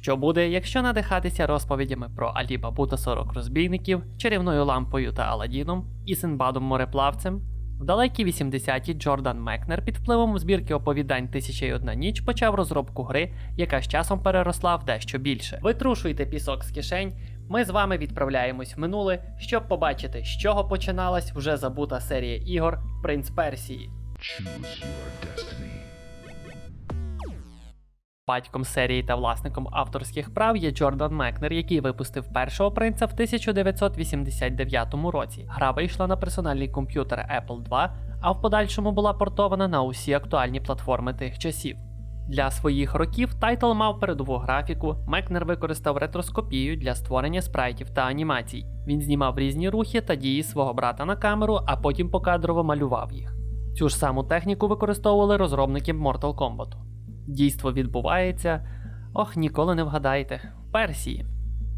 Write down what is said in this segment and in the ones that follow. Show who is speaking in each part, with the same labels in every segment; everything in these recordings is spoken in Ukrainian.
Speaker 1: Що буде, якщо надихатися розповідями про Алібабу та 40 розбійників, чарівною лампою та Аладдіном і Синбадом мореплавцем? В далекі 80-ті Джордан Мекнер під впливом збірки оповідань «Тисяча і одна ніч почав розробку гри, яка з часом переросла в дещо більше. Витрушуйте пісок з кишень. Ми з вами відправляємось в минуле, щоб побачити, з чого починалась вже забута серія ігор Принц Персії.
Speaker 2: Choose your destiny.
Speaker 1: Батьком серії та власником авторських прав є Джордан Мекнер, який випустив першого принца в 1989 році. Гра вийшла на персональний комп'ютер Apple II, а в подальшому була портована на усі актуальні платформи тих часів. Для своїх років тайтл мав передову графіку. Мекнер використав ретроскопію для створення спрайтів та анімацій. Він знімав різні рухи та дії свого брата на камеру, а потім покадрово малював їх. Цю ж саму техніку використовували розробники Mortal Kombat. Дійство відбувається, ох, ніколи не вгадаєте, в Персії.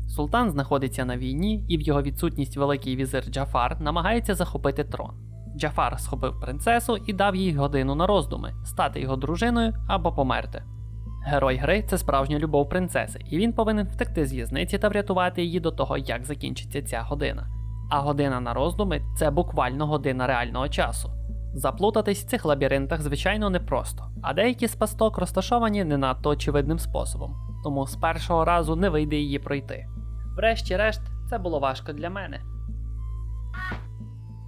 Speaker 1: Султан знаходиться на війні, і в його відсутність великий візир Джафар намагається захопити трон. Джафар схопив принцесу і дав їй годину на роздуми стати його дружиною або померти. Герой гри це справжня любов принцеси, і він повинен втекти з в'язниці та врятувати її до того, як закінчиться ця година. А година на роздуми це буквально година реального часу. Заплутатись в цих лабіринтах, звичайно, непросто, а деякі з пасток розташовані не надто очевидним способом, тому з першого разу не вийде її пройти. Врешті-решт, це було важко для мене.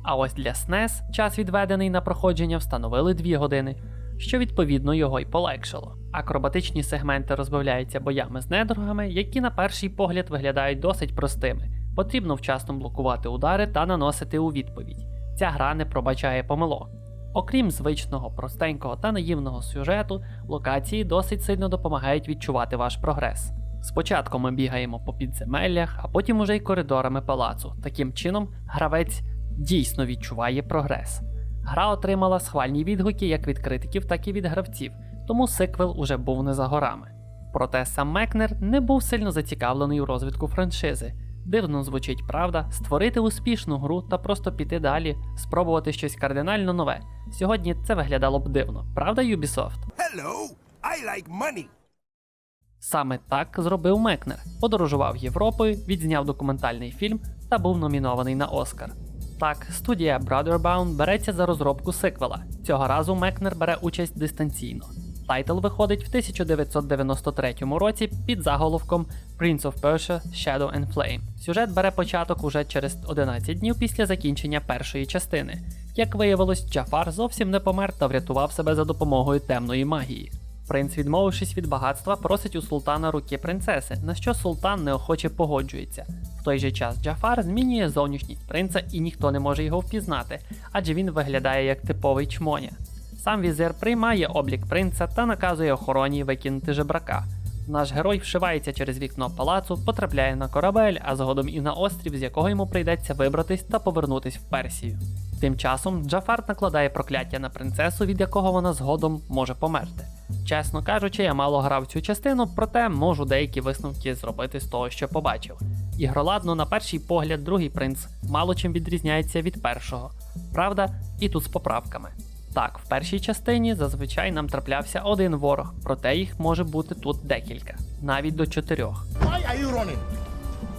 Speaker 1: А ось для SNES час відведений на проходження встановили 2 години, що відповідно його й полегшило. Акробатичні сегменти розбавляються боями з недругами, які на перший погляд виглядають досить простими. Потрібно вчасно блокувати удари та наносити у відповідь. Ця гра не пробачає помилок. Окрім звичного, простенького та наївного сюжету, локації досить сильно допомагають відчувати ваш прогрес. Спочатку ми бігаємо по підземеллях, а потім уже й коридорами палацу. Таким чином, гравець дійсно відчуває прогрес. Гра отримала схвальні відгуки як від критиків, так і від гравців, тому сиквел уже був не за горами. Проте сам Мекнер не був сильно зацікавлений у розвитку франшизи. Дивно звучить правда, створити успішну гру та просто піти далі, спробувати щось кардинально нове. Сьогодні це виглядало б дивно, правда, Ubisoft?
Speaker 3: Hello, I like money.
Speaker 1: Саме так зробив Мекнер. Подорожував Європою, відзняв документальний фільм та був номінований на Оскар. Так, студія Brotherbound береться за розробку сиквела. Цього разу Мекнер бере участь дистанційно. Тайтл виходить в 1993 році під заголовком Prince of Persia Shadow and Flame. Сюжет бере початок уже через 11 днів після закінчення першої частини. Як виявилось, Джафар зовсім не помер та врятував себе за допомогою темної магії. Принц, відмовившись від багатства, просить у султана руки принцеси, на що султан неохоче погоджується. В той же час Джафар змінює зовнішність принца і ніхто не може його впізнати, адже він виглядає як типовий чмоня. Сам візир приймає облік принца та наказує охороні викинути жебрака. Наш герой вшивається через вікно палацу, потрапляє на корабель, а згодом і на острів, з якого йому прийдеться вибратись та повернутись в Персію. Тим часом Джафар накладає прокляття на принцесу, від якого вона згодом може померти. Чесно кажучи, я мало грав цю частину, проте можу деякі висновки зробити з того, що побачив. Ігроладно, на перший погляд, другий принц мало чим відрізняється від першого. Правда, і тут з поправками. Так, в першій частині зазвичай нам траплявся один ворог, проте їх може бути тут декілька, навіть до чотирьох.
Speaker 3: Why are you running?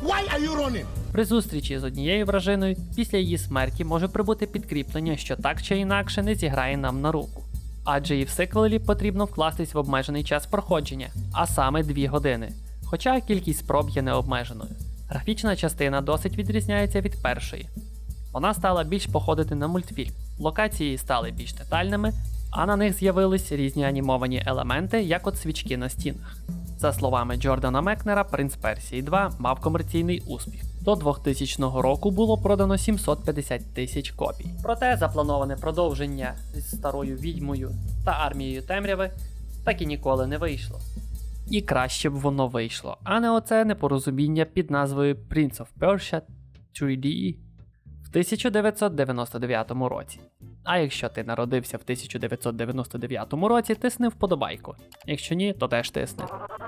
Speaker 3: Why are you running?
Speaker 1: При зустрічі з однією вражиною після її смерті може прибути підкріплення, що так чи інакше не зіграє нам на руку. Адже і в сиквелі потрібно вкластись в обмежений час проходження, а саме 2 години. Хоча кількість спроб є необмеженою. Графічна частина досить відрізняється від першої. Вона стала більш походити на мультфільм, локації стали більш детальними, а на них з'явились різні анімовані елементи, як от свічки на стінах. За словами Джордана Мекнера, Принц Персії 2 мав комерційний успіх. До 2000 року було продано 750 тисяч копій. Проте заплановане продовження з старою відьмою та армією темряви так і ніколи не вийшло. І краще б воно вийшло, а не оце непорозуміння під назвою Prince of Persia 3D в 1999 році. А якщо ти народився в 1999 році, тисни вподобайку. Якщо ні, то теж тисни.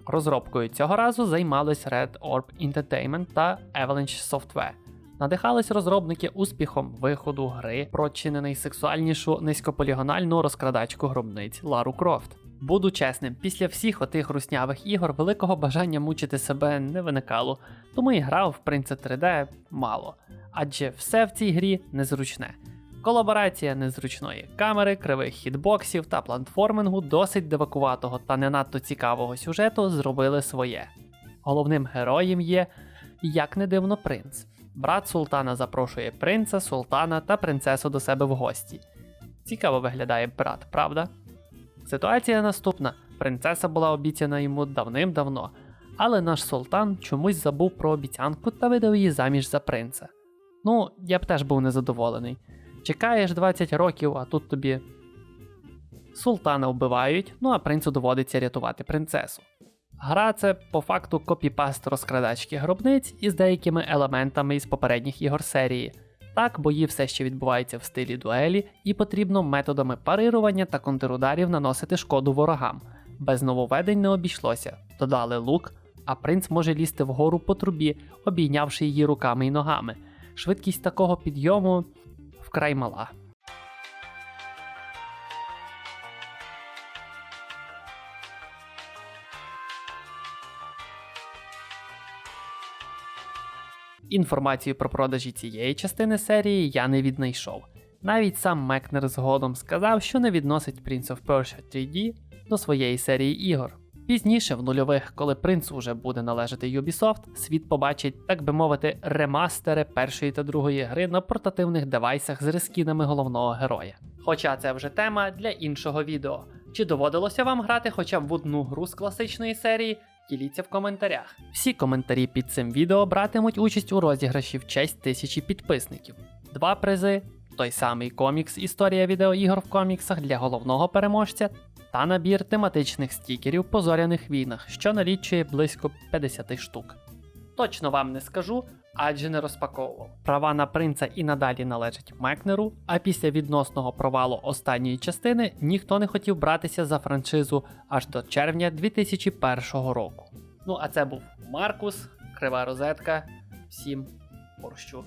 Speaker 1: Розробкою цього разу займались Red Orb Entertainment та Avalanche Software. Надихались розробники успіхом виходу гри про чинений сексуальнішу низькополігональну розкрадачку гробниць Лару Крофт. Буду чесним, після всіх отих руснявих ігор великого бажання мучити себе не виникало, тому і грав в принце 3D мало, адже все в цій грі незручне. Колаборація незручної камери, кривих хітбоксів та платформингу досить девакуватого та не надто цікавого сюжету зробили своє. Головним героєм є, як не дивно, принц. Брат султана запрошує принца, султана та принцесу до себе в гості. Цікаво виглядає брат, правда? Ситуація наступна: принцеса була обіцяна йому давним-давно, але наш султан чомусь забув про обіцянку та видав її заміж за принца. Ну, я б теж був незадоволений. Чекаєш 20 років, а тут тобі. Султана вбивають, ну а принцу доводиться рятувати принцесу. Гра це по факту копіпаст розкрадачки гробниць із деякими елементами із попередніх ігор серії. Так, бої все ще відбуваються в стилі дуелі, і потрібно методами парирування та контрударів наносити шкоду ворогам. Без нововведень не обійшлося. Додали лук, а принц може лізти вгору по трубі, обійнявши її руками і ногами. Швидкість такого підйому вкрай мала. Інформацію про продажі цієї частини серії я не віднайшов. Навіть сам Мекнер згодом сказав, що не відносить Prince of Persia 3D до своєї серії ігор. Пізніше, в нульових, коли принц уже буде належати Ubisoft, світ побачить, так би мовити, ремастери першої та другої гри на портативних девайсах з рескінами головного героя. Хоча це вже тема для іншого відео. Чи доводилося вам грати хоча б в одну гру з класичної серії? Діліться в коментарях. Всі коментарі під цим відео братимуть участь у розіграші в честь тисячі підписників. Два призи, той самий комікс Історія відеоігор в коміксах для головного переможця та набір тематичних стікерів по зоряних війнах, що налічує близько 50 штук. Точно вам не скажу, адже не розпаковував. Права на принца і надалі належать Мекнеру, а після відносного провалу останньої частини ніхто не хотів братися за франшизу аж до червня 2001 року. Ну а це був Маркус, Крива Розетка. Всім борщу.